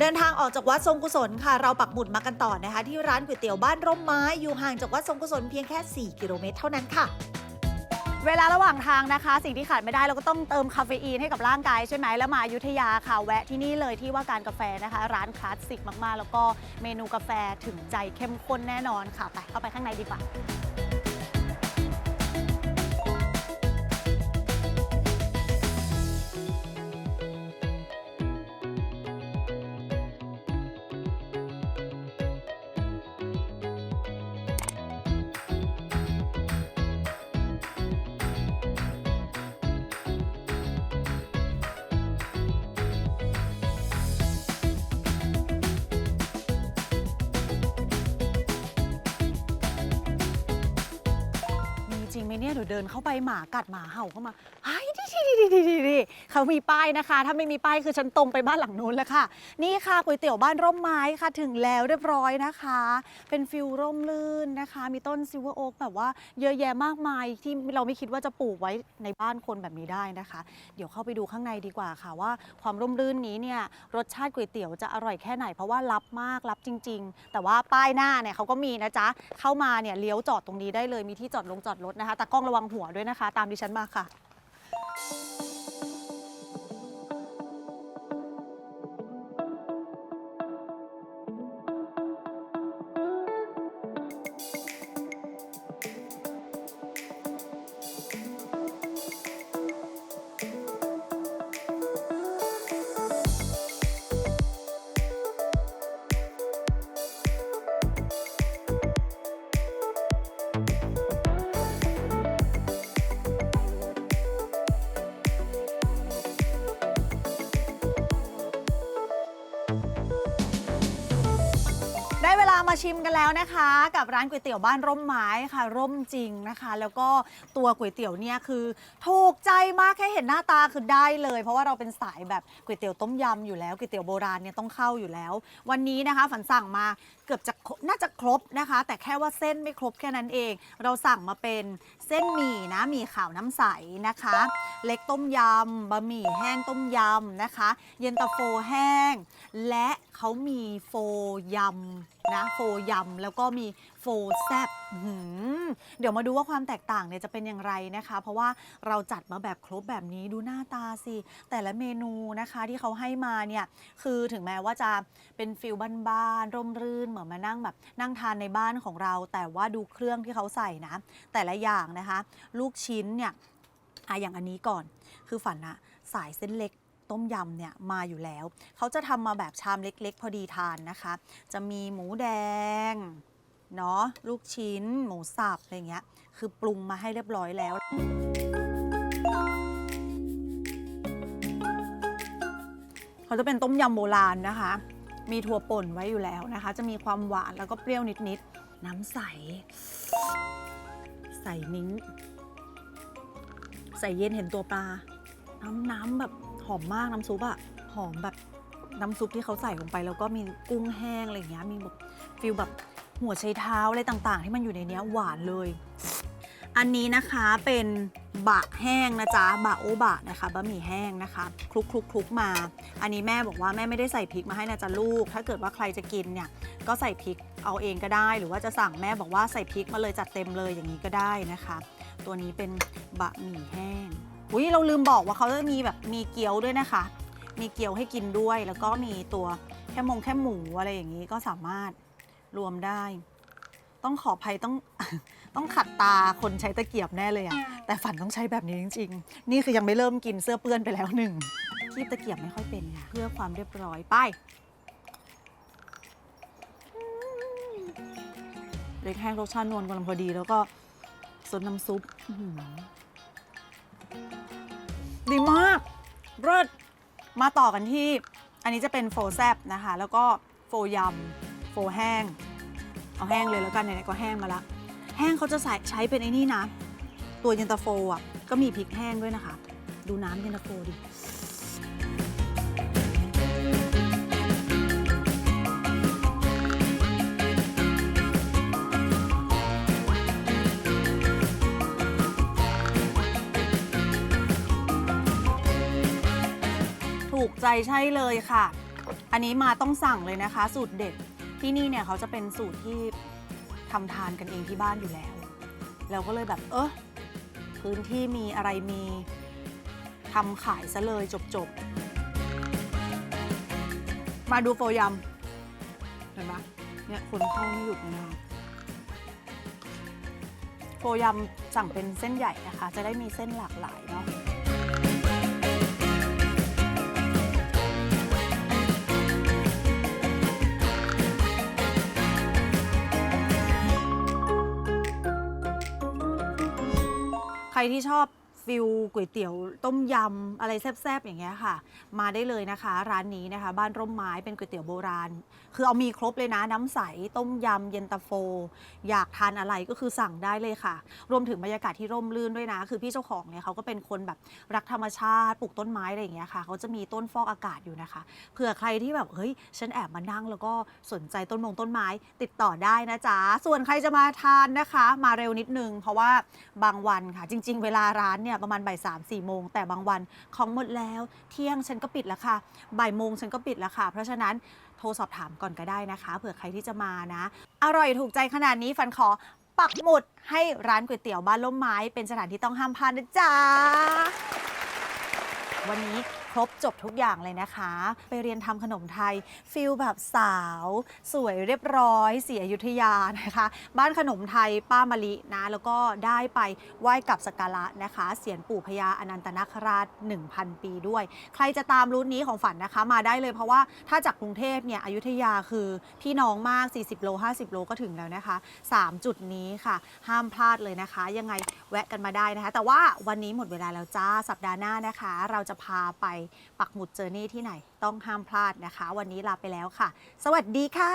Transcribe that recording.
เดินทางออกจากวัดทรงกุศลค่ะ เราปักหมุดมากันต่อนะคะ ที่ร้านก๋วยเตี๋ยวบ้านร่มไม้อยู่ห่างจากวัดทรงกุศลเพียงแค่ 4 กิโลเมตรเท่านั้นค่ะ เวลาระหว่างทางนะคะ สิ่งที่ขาดไม่ได้เราก็ต้องเติมคาเฟอีนให้กับร่างกายใช่ไหมแล้วมาอยุธยาค่ะแวะที่นี่เลยที่ว่าการกาแฟนะคะ ร้านคลาสสิกมากๆ แล้วก็เมนูกาแฟถึงใจเข้มข้นแน่นอนค่ะไปเข้าไปข้างในดีกว่า ไหมเนี่ยเดี๋ยวเดินเข้าไปหมากัดหมาเห่าเข้ามาไอ้ดิดิดิดิดิดิ เขามีป้ายนะคะ ถ้าไม่มีป้ายคือฉันตรงไปบ้านหลังนู้นแล้วค่ะ นี่ค่ะก๋วยเตี๋ยวบ้านร่มไม้ค่ะ ถึงแล้วเรียบร้อยนะคะ เป็นฟิลร่มรื่นนะคะ มีต้นซิลเวอร์โอ๊กแบบว่าเยอะแยะมากมายที่เราไม่คิดว่าจะปลูกไว้ในบ้านคนแบบนี้ได้นะคะ เดี๋ยวเข้าไปดูข้างในดีกว่าค่ะว่า ความร่มรื่นนี้เนี่ยรสชาติก๋วยเตี๋ยวจะอร่อยแค่ไหน เพราะว่าลับมากลับจริง ๆ แต่ว่าป้ายหน้าเนี่ยเขาก็มีนะจ๊ะเข้ามาเนี่ยเลี้ยวจอดตรงนี้ได้เลยมีที่จอดลงจอดรถนะคะแต่กล้องระวังหัวด้วยนะคะ ตามดิฉันมาค่ะ เวลามาชิมกันแล้วนะคะ กับร้านก๋วยเตี๋ยวบ้านร่มไม้ค่ะ ร่มจริงนะคะ แล้วก็ตัวก๋วยเตี๋ยวเนี่ยคือถูกใจมากแค่เห็นหน้าตาคือได้เลย เพราะว่าเราเป็นสายแบบก๋วยเตี๋ยวต้มยำอยู่แล้วก๋วยเตี๋ยวโบราณเนี่ยต้องเข้าอยู่แล้ว วันนี้นะคะฝันสั่งมาเกือบจะน่าจะครบนะคะ แต่แค่ว่าเส้นไม่ครบแค่นั้นเอง เราสั่งมาเป็นเส้นหมี่นะหมี่ขาวน้ำใสนะคะ เล็กต้มยำบะหมี่แห้งต้มยำนะคะ เย็นตาโฟแห้ง และเขามีโฟยำนะโฟยำแล้วก็มีโฟแซบหือเดี๋ยวมาดูว่าความแตกต่างเนี่ยจะเป็นอย่างไรนะคะ เพราะว่าเราจัดมาแบบครบแบบนี้ดูหน้าตาสิ แต่ละเมนูนะคะที่เขาให้มาเนี่ยคือถึงแม้ว่าจะเป็นฟิลบ้านๆร่มรื่นเหมือนมานั่งแบบนั่งทานในบ้านของเรา แต่ว่าดูเครื่องที่เขาใส่นะ แต่ละอย่างนะคะ ลูกชิ้นเนี่ยอะอย่างอันนี้ก่อนคือฝันอะสายเส้นเล็ก ต้มยำเนี่ยมาอยู่แล้ว เขาจะทำมาแบบชามเล็กๆ พอดีทานนะคะ จะมีหมูแดงเนาะลูกชิ้น หมูสับอะไรเงี้ย คือปรุงมาให้เรียบร้อยแล้วเขาจะเป็นต้มยำโบราณนะคะ มีถั่วป่นไว้อยู่แล้วนะคะ จะมีความหวานแล้วก็เปรี้ยวนิดๆ น้ำใส ใสนิ้ง ใสเย็นเห็นตัวปลา น้ำน้ำแบบ หอมมากน้ำซุปอะหอมแบบน้ำซุปที่เขาใส่ลงไป แล้วก็มีกุ้งแห้งอะไรอย่างเงี้ยมีแบบฟิลแบบหัวไชเท้าอะไรต่างๆ ที่มันอยู่ในเนี้ยหวานเลย อันนี้นะคะเป็นบะแห้งนะจ๊ะบะโอบะนะคะบะหมี่แห้งนะคะคลุกคลุกคลุกมา อันนี้แม่บอกว่าแม่ไม่ได้ใส่พริกมาให้นะจ๊ะลูก ถ้าเกิดว่าใครจะกินเนี่ยก็ใส่พริกเอาเองก็ได้ หรือว่าจะสั่งแม่บอกว่าใส่พริกมาเลยจัดเต็มเลยอย่างนี้ก็ได้นะคะ ตัวนี้เป็นบะหมี่แห้ง อุ้ยเราลืมบอกว่าเขาจะมีแบบมีเกี๊ยวด้วยนะคะ มีเกี๊ยวให้กินด้วย แล้วก็มีตัวแค่มงแค่หมูอะไรอย่างนี้ก็สามารถรวมได้ ต้องขออภัยต้อง ต้องขัดตาคนใช้ตะเกียบแน่เลยอะแต่ฝันต้องใช้แบบนี้จริง ๆ นี่คือยังไม่เริ่มกินเสื้อเปื้อนไปแล้วหนึ่งคีบตะเกียบไม่ค่อยเป็นค่ะเพื่อความเรียบร้อยไปเล็กแห้งรสชาตินวลกำลังพอดีแล้วก็ซดน้ำซุปอ ดีมากเลิศมาต่อกันที่ อันนี้จะเป็นโฟแซบนะคะ แล้วก็โฟยำโฟแห้ง เอาแห้งเลยแล้วกันไหนๆก็แห้งมาละ แห้งเขาจะใส่ใช้เป็นไอ้นี่นะ ตัวเย็นตาโฟอะก็มีพริกแห้งด้วยนะคะ ดูน้ำเย็นตาโฟดิ ใจใช่เลยค่ะ อันนี้มาต้องสั่งเลยนะคะ สูตรเด็ดที่นี่เนี่ยเขาจะเป็นสูตรที่ทำทานกันเองที่บ้านอยู่แล้ว เราก็เลยแบบเออพื้นที่มีอะไรมีทำขายซะเลยจบๆ มาดูโฟยำเห็นปะเนี่ยคนเข้าไม่หยุดเลยนะคะโฟยำสั่งเป็นเส้นใหญ่นะคะ จะได้มีเส้นหลากหลายเนาะ ที่ชอบ ฟิลก๋วยเตี๋ยวต้มยำอะไรแซ่บๆอย่างเงี้ยค่ะ มาได้เลยนะคะ ร้านนี้นะคะ บ้านร่มไม้เป็นก๋วยเตี๋ยวโบราณ คือเอามีครบเลยนะ น้ำใส ต้มยำเย็นตาโฟ อยากทานอะไรก็คือสั่งได้เลยค่ะ รวมถึงบรรยากาศที่ร่มรื่นด้วยนะ คือพี่เจ้าของเนี่ยเขาก็เป็นคนแบบรักธรรมชาติปลูกต้นไม้อะไรอย่างเงี้ยค่ะเขาจะมีต้นฟอกอากาศอยู่นะคะเผื่อใครที่แบบเฮ้ยฉันแอบมานั่งแล้วก็สนใจต้นมงต้นไม้ติดต่อได้นะจ๊ะส่วนใครจะมาทานนะคะ มาเร็วนิดนึงเพราะว่าบางวันค่ะ จริง ๆ เวลาร้านเนี่ยประมาณบ่ายสามสี่โมงแต่บางวันของหมดแล้วเที่ยงฉันก็ปิดแล้วค่ะบ่ายโมงฉันก็ปิดแล้วค่ะ เพราะฉะนั้นโทรสอบถามก่อนก็ได้นะคะ เผื่อใครที่จะมานะ อร่อยถูกใจขนาดนี้ฟันขอปักหมุดให้ร้านก๋วยเตี๋ยวบ้านล่มไม้ เป็นสถานที่ต้องห้ามพลาดนะจ๊ะวันนี้ ครบจบทุกอย่างเลยนะคะ ไปเรียนทำขนมไทยฟิลแบบสาว สวยเรียบร้อยเสียอยุธยานะคะ บ้านขนมไทยป้ามะลินะ แล้วก็ได้ไปไหว้กับสกการะนะคะเสียนปู่พญาอนันตนาคราช 1,000 ปีด้วย ใครจะตามรูทนี้ของฝันนะคะมาได้เลยเพราะว่าถ้าจากกรุงเทพเนี่ยอยุธยาคือพี่น้องมาก 40 โล 50 โลก็ถึงแล้วนะคะ 3 จุดนี้ค่ะ ห้ามพลาดเลยนะคะ ยังไงแวะกันมาได้นะคะ แต่ว่าวันนี้หมดเวลาแล้วจ้าสัปดาห์หน้านะคะ เราจะพาไปปักหมุดเจอเน่ที่ไหนต้องห้ามพลาดนะคะ วันนี้ลาไปแล้วค่ะ สวัสดีค่ะ